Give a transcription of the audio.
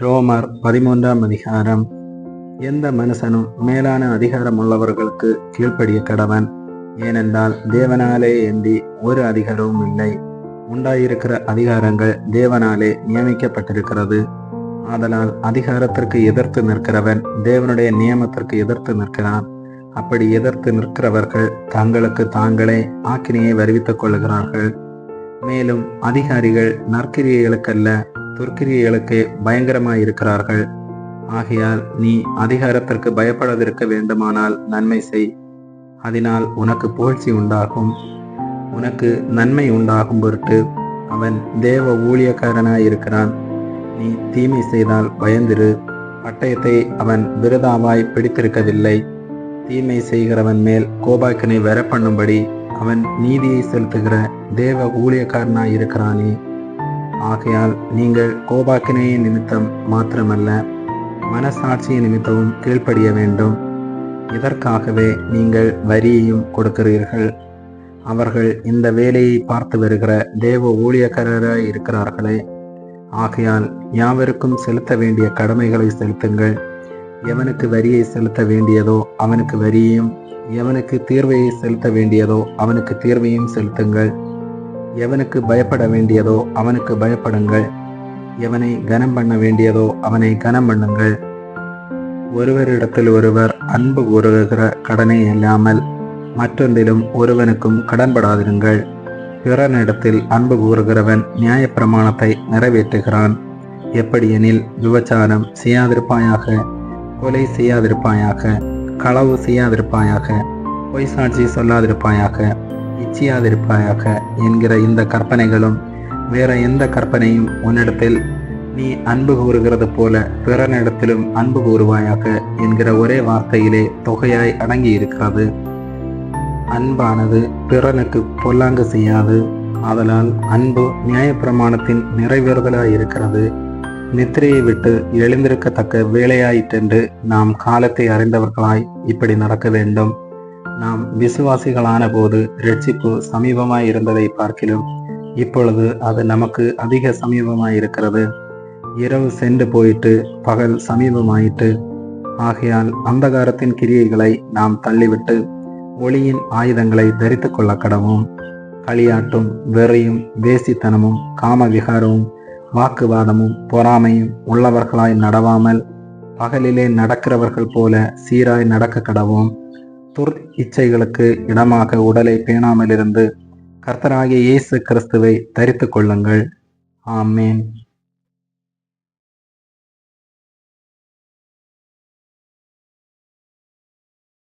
ரோமர் பதிமூன்றாம் அதிகாரம். எந்த மனுஷனும் மேலான அதிகாரம் உள்ளவர்களுக்கு கீழ்ப்படிய கடவன். ஏனென்றால் தேவனாலே ஏந்தி ஒரு அதிகாரமும் இல்லை. உண்டாயிருக்கிற அதிகாரங்கள் தேவனாலே நியமிக்கப்பட்டிருக்கிறது. ஆதலால் அதிகாரத்திற்கு எதிர்த்து நிற்கிறவன் தேவனுடைய நியமத்திற்கு எதிர்த்து நிற்கிறான். அப்படி எதிர்த்து நிற்கிறவர்கள் தங்களுக்கு தாங்களே ஆக்கினியை வருவித்துக் கொள்கிறார்கள் மேலும் அதிகாரிகள் நற்கிரியைகளுக்கல்ல துருக்கிரியர்களுக்கு பயங்கரமாக இருக்கிறார்கள். ஆகையால் நீ அதிகாரத்திற்கு பயப்படாதிருக்க வேண்டுமானால் நன்மை செய். அதனால் உனக்கு புகழ்ச்சி உண்டாகும். உனக்கு நன்மை உண்டாகும் பொருட்டு அவன் தேவ ஊழியக்காரனாய் இருக்கிறான். நீ தீமை செய்தால் பயந்திரு. பட்டயத்தை அவன் விருதாவாய் பிடித்திருக்கவில்லை. தீமை செய்கிறவன் மேல் கோபாக்கினை வரப்பண்ணும்படி அவன் நீதியை செலுத்துகிற தேவ ஊழியக்காரனாய் இருக்கிறானே. ஆகையால் நீங்கள் கோபாக்கினைய நிமித்தம் மாத்திரமல்ல மனசாட்சிய நிமித்தமும் கீழ்ப்படிய வேண்டும். இதற்காகவே நீங்கள் வரியையும் கொடுக்கிறீர்கள். அவர்கள் இந்த வேலையை பார்த்து வருகிற தேவ ஊழியக்காரராய் இருக்கிறார்களே. ஆகையால் யாவருக்கும் செலுத்த வேண்டிய கடமைகளை செலுத்துங்கள். எவனுக்கு வரியை செலுத்த வேண்டியதோ அவனுக்கு வரியையும் எவனுக்கு தீர்வையை செலுத்த வேண்டியதோ அவனுக்கு தீர்வையும் செலுத்துங்கள். எவனுக்கு பயப்பட வேண்டியதோ அவனுக்கு பயப்படுங்கள். எவனை கனம் பண்ண வேண்டியதோ அவனை கனம் பண்ணுங்கள். ஒருவரிடத்தில் ஒருவர் அன்பு கூறுகிற கடனை இல்லாமல் மற்றொன்றிலும் ஒருவனுக்கும் கடன்படாதிருங்கள். பிறனிடத்தில் அன்பு கூறுகிறவன் நியாயப்பிரமாணத்தை நிறைவேற்றுகிறான். எப்படியெனில் விபச்சாரம் செய்யாதிருப்பாயாக கொலை செய்யாதிருப்பாயாக களவு செய்யாதிருப்பாயாக பொய் சாட்சி சொல்லாதிருப்பாயாக இச்சியாதிருப்பாயாக என்கிற இந்த கற்பனைகளும் வேற எந்த கற்பனையும் உன்னிடத்தில் நீ அன்பு கூறுகிறது போல பிறனிடத்திலும் அன்பு கூறுவாயாக என்கிற ஒரே வார்த்தையிலே தொகையாய் அடங்கி இருக்கிறது அன்பானது பிறனுக்கு பொல்லாங்கு செய்யாது. ஆதலால் அன்பு நியாயப்பிரமாணத்தின் நிறைவேறுதலாய் இருக்கிறது நித்திரையை விட்டு எழுந்திருக்கத்தக்க வேலையாயிற்றென்று நாம் காலத்தை அறிந்தவர்களாய் இப்படி நடக்க வேண்டும். நாம் விசுவாசிகளான போது ரட்சிப்பு சமீபமாய் இருந்ததை பார்க்கிலும் இப்பொழுது அது நமக்கு அதிக சமீபமாய் இருக்கிறது. இரவு சென்று போயிட்டு பகல் சமீபமாயிட்டு ஆகையால் அந்தகாரத்தின் கிரியைகளை நாம் தள்ளிவிட்டு ஒளியின் ஆயுதங்களை தரித்து கொள்ள கடவும். களியாட்டும் வெறியும் வேசித்தனமும் காம விகாரமும் வாக்குவாதமும் பொறாமையும் உள்ளவர்களாய் நடவாமல் பகலிலே நடக்கிறவர்கள் போல சீராய் நடக்க கடவும். துர் இச்சைகளுக்கு இடமாக உடலை பேணாமலிருந்து கர்த்தராகிய இயேசு கிறிஸ்துவை தரித்து கொள்ளுங்கள். ஆமேன்.